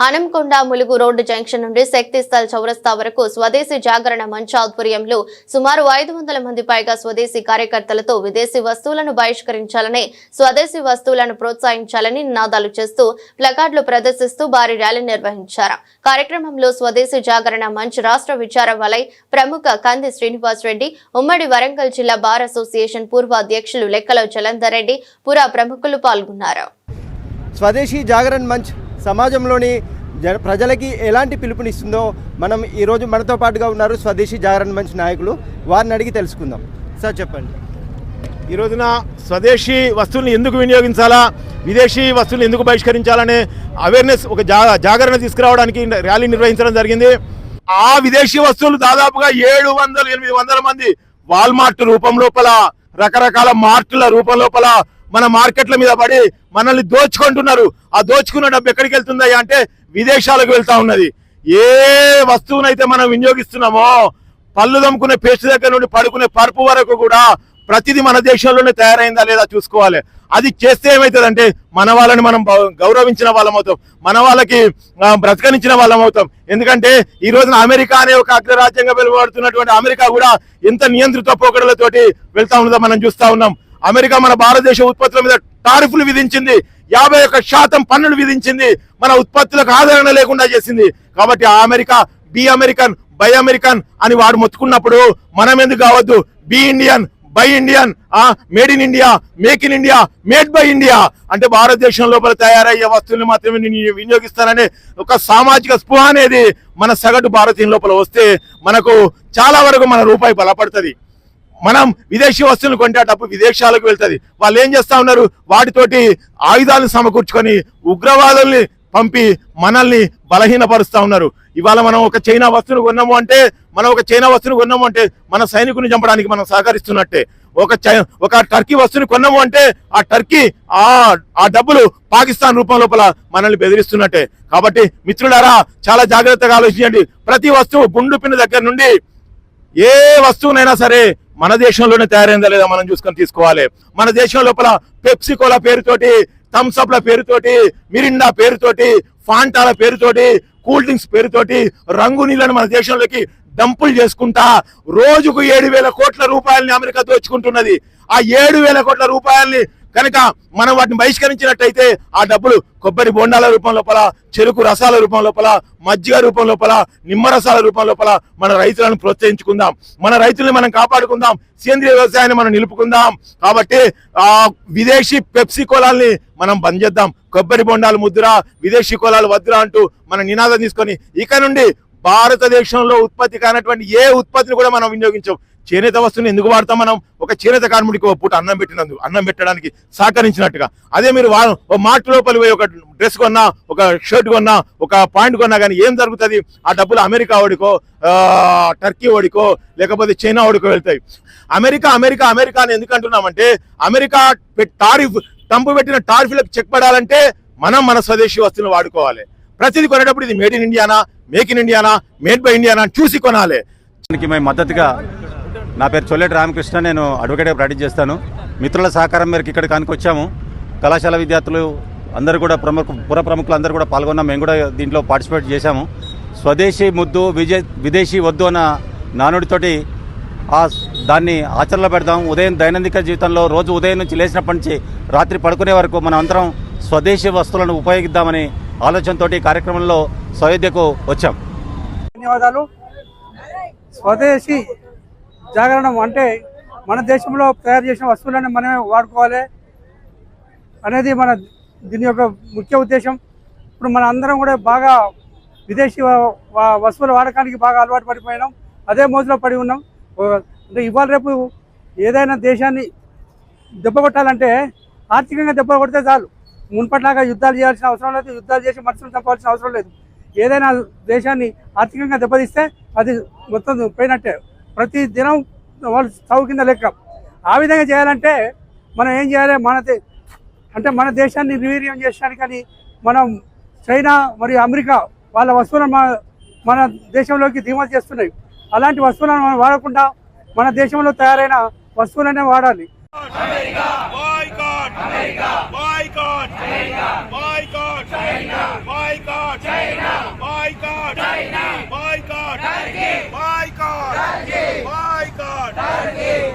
Hanamkonda Mulugu road junction నుండి శక్తిస్థల్ చౌరస్తా వరకు స్వదేశీ జాగరణ మంచ్ ఆధ్వర్యంలో సుమారు ఐదు వందల మంది పైగా స్వదేశీ కార్యకర్తలతో విదేశీ వస్తువులను బహిష్కరించాలని స్వదేశీ వస్తువులను ప్రోత్సహించాలని నినాదాలు చేస్తూ ప్లకార్డులు ప్రదర్శిస్తూ భారీ ర్యాలీ నిర్వహించారు. కార్యక్రమంలో స్వదేశీ జాగరణ మంచ్ రాష్ట్ర విచార వలయ్ ప్రముఖ కంది శ్రీనివాస్ రెడ్డి ఉమ్మడి వరంగల్ జిల్లా బార్ అసోసియేషన్ పూర్వ అధ్యక్షులు లెక్కల జలంధర్ రెడ్డి పురా ప్రముఖులు పాల్గొన్నారు. స్వదేశీ జాగరణ్ మంచ్ సమాజంలోని జన ప్రజలకి ఎలాంటి పిలుపునిస్తుందో మనం ఈరోజు మనతో పాటుగా ఉన్నారు స్వదేశీ జాగరణ మంచి నాయకులు. వారిని అడిగి తెలుసుకుందాం. సార్ చెప్పండి. ఈ రోజున స్వదేశీ వస్తువుల్ని ఎందుకు వినియోగించాలా విదేశీ వస్తువులను ఎందుకు బహిష్కరించాలనే అవేర్నెస్ ఒక జా జాగరణ తీసుకురావడానికి ర్యాలీ నిర్వహించడం జరిగింది. ఆ విదేశీ వస్తువులు దాదాపుగా ఏడు వందల ఎనిమిది వందల మంది వాల్మార్ట్ రూపం లోపల రకరకాల మార్టుల రూపం లోపల మన మార్కెట్ల మీద పడి మనల్ని దోచుకుంటున్నారు. ఆ దోచుకున్న డబ్బు ఎక్కడికి వెళ్తుందయ్యా అంటే విదేశాలకు వెళ్తా ఉన్నది. ఏ వస్తువునైతే మనం వినియోగిస్తున్నామో పళ్ళు దమ్ముకునే పేస్ట్ దగ్గర నుండి పడుకునే పరుపు వరకు కూడా ప్రతిదీ మన దేశంలోనే తయారైందా లేదా చూసుకోవాలి. అది చేస్తే ఏమవుతుందంటే మన వాళ్ళని మనం గౌరవించిన వాళ్ళం అవుతాం. మన వాళ్ళకి బ్రతకనించిన వాళ్ళం అవుతాం. ఎందుకంటే ఈ రోజున అమెరికా అనే ఒక అగ్రరాజ్యంగా వెలువడుతున్నటువంటి అమెరికా కూడా ఎంత నియంత్రిత పోకడలతోటి వెళ్తా ఉన్నదో మనం చూస్తా ఉన్నాం. అమెరికా మన భారతదేశ ఉత్పత్తుల మీద టారిఫ్లు విధించింది. యాభై ఒక్క శాతం పన్నులు విధించింది. మన ఉత్పత్తులకు ఆదరణ లేకుండా చేసింది. కాబట్టి ఆ America be American buy American అని వాడు మొత్తుకున్నప్పుడు మనం ఎందుకు కావద్దు? బి ఇండియన్ బై ఇండియన్ ఆ made in India make in India made by India అంటే భారతదేశం లోపల తయారయ్యే వస్తువులను మాత్రమే నేను వినియోగిస్తాననే ఒక సామాజిక స్పృహ అనేది మన సగటు భారతీయం లోపల వస్తే మనకు చాలా వరకు మన రూపాయి బలపడుతుంది. మనం విదేశీ వస్తువులు కొంటే డబ్బు విదేశాలకు వెళ్తుంది. వాళ్ళు ఏం చేస్తా ఉన్నారు? వాటితోటి ఆయుధాలను సమకూర్చుకొని ఉగ్రవాదుల్ని పంపి మనల్ని బలహీనపరుస్తా ఉన్నారు. ఇవాళ మనం ఒక చైనా వస్తువును కొన్నాము అంటే మనం ఒక చైనా వస్తువును కొన్నాము అంటే మన సైనికుని చంపడానికి మనం సహకరిస్తున్నట్టే. ఒక ఒక టర్కీ వస్తువుని కొన్నాము అంటే ఆ టర్కీ ఆ ఆ డబ్బులు పాకిస్తాన్ రూపం లోపల మనల్ని బెదిరిస్తున్నట్టే. కాబట్టి మిత్రులారా చాలా జాగ్రత్తగా ఆలోచించండి. ప్రతి వస్తువు గుండు పిన్న దగ్గర నుండి ఏ వస్తువునైనా సరే మన దేశంలోనే తయారైందా లేదా మనం చూసుకొని తీసుకోవాలి. మన దేశం లోపల పెప్సికోల పేరుతోటి థమ్స్అప్ల పేరుతోటి మిరిండా పేరుతోటి ఫాంటాల పేరుతోటి కూల్ డ్రింక్స్ పేరుతోటి రంగు నీళ్ళని మన దేశంలోకి డంపులు చేసుకుంటా రోజుకు ఏడు వేల కోట్ల రూపాయలని అమెరికా దోచుకుంటున్నది. ఆ ఏడు వేల కోట్ల రూపాయల్ని కనుక మనం వాటిని బహిష్కరించినట్టయితే ఆ డబ్బులు కొబ్బరి బొండాల రూపం లోపల చెరుకు రసాల రూపం లోపల మజ్జిగ రూపం లోపల నిమ్మరసాల రూపం లోపల మన రైతులను ప్రోత్సహించుకుందాం. మన రైతుల్ని మనం కాపాడుకుందాం. సేంద్రియ వ్యవసాయాన్ని మనం నిలుపుకుందాం. కాబట్టి ఆ విదేశీ పెప్సీ కోలాల్ని మనం బంద్ చేద్దాం. కొబ్బరి బొండాలు ముద్ర విదేశీ కోలాలు వద్దురా అంటూ మన నినాదం తీసుకొని ఇక నుండి భారతదేశంలో ఉత్పత్తి కానటువంటి ఏ ఉత్పత్తిని కూడా మనం వినియోగించాం. చేనేత వస్తువుని ఎందుకు వాడతాం మనం? ఒక చేనేత కార్మికుడికి ఓ పూట అన్నం పెట్టినందుకు అన్నం పెట్టడానికి సహకరించినట్టుగా. అదే మీరు ఓ మార్ట్ లోపలి పోయి ఒక డ్రెస్ కొన్నా ఒక షర్ట్ కొన్నా ఒక పాయింట్ కొన్నా కానీ ఏం జరుగుతుంది? ఆ డబ్బులు అమెరికా ఓడికో టర్కీ ఓడికో లేకపోతే చైనా ఓడికో వెళ్తాయి. అమెరికా అమెరికా అమెరికా అని ఎందుకు అంటున్నామంటే అమెరికా టారిఫ్ తంపు పెట్టిన టారిఫ్లకు చెక్ పడాలంటే మనం మన స్వదేశీ వస్తువులు వాడుకోవాలి. ప్రతిదీ కొనేటప్పుడు ఇది మేడ్ ఇన్ ఇండియానా మేక్ ఇన్ ఇండియానా మేడ్ బై ఇండియానా అని చూసి కొనాలి. దానికి మేము మద్దతుగా నా పేరు చొల్లెటి రామకృష్ణ నేను అడ్వకేట్గా ప్రాక్టీస్ చేస్తాను. మిత్రుల సహకారం మేరకు ఇక్కడికి కానుకొచ్చాము కళాశాల విద్యార్థులు అందరూ కూడా ప్రముఖ పుర ప్రముఖులు అందరూ కూడా పాల్గొన్నాం. మేము కూడా దీంట్లో పార్టిసిపేట్ చేశాము. స్వదేశీ ముద్దు విజయ్ విదేశీ వద్దు అన్న నానుడితోటి ఆ దాన్ని ఆచరణలో పెడదాం. ఉదయం దైనందిక జీవితంలో రోజు ఉదయం నుంచి లేచినప్పటి నుంచి రాత్రి పడుకునే వరకు మనం అందరం స్వదేశీ వస్తువులను ఉపయోగిద్దామని ఆలోచనతో కార్యక్రమంలో సయోధ్యకు వచ్చాం. ధన్యవాదాలు. స్వదేశీ జాగరణం అంటే మన దేశంలో తయారు చేసిన వస్తువులను మనమే వాడుకోవాలి అనేది మన దీని యొక్క ముఖ్య ఉద్దేశం. ఇప్పుడు మన అందరం కూడా బాగా విదేశీ వస్తువుల వాడకానికి బాగా అలవాటు పడిపోయినాం. అదే మోజులో పడి ఉన్నాం. అంటే ఇవాళ రేపు ఏదైనా దేశాన్ని దెబ్బ కొట్టాలంటే ఆర్థికంగా దెబ్బ కొడితే చాలు. మున్పట్లాగా యుద్ధాలు చేయాల్సిన అవసరం లేదు. యుద్ధాలు చేసి మనుషులు చంపాల్సిన అవసరం లేదు. ఏదైనా దేశాన్ని ఆర్థికంగా దెబ్బతీస్తే అది మొత్తం పోయినట్టే. ప్రతి దినం వాళ్ళు చౌ కింద లెక్క. ఆ విధంగా చేయాలంటే మనం ఏం చేయాలి? మన అంటే మన దేశాన్ని నిర్వీర్యం కానీ మనం చైనా మరియు అమెరికా వాళ్ళ వస్తువులను మన మన దేశంలోకి దిగుమతి చేస్తున్నాయి. అలాంటి వస్తువులను మనం వాడకుండా మన దేశంలో తయారైన వస్తువులనే వాడాలి. Boycott! Target! My God! Turkey.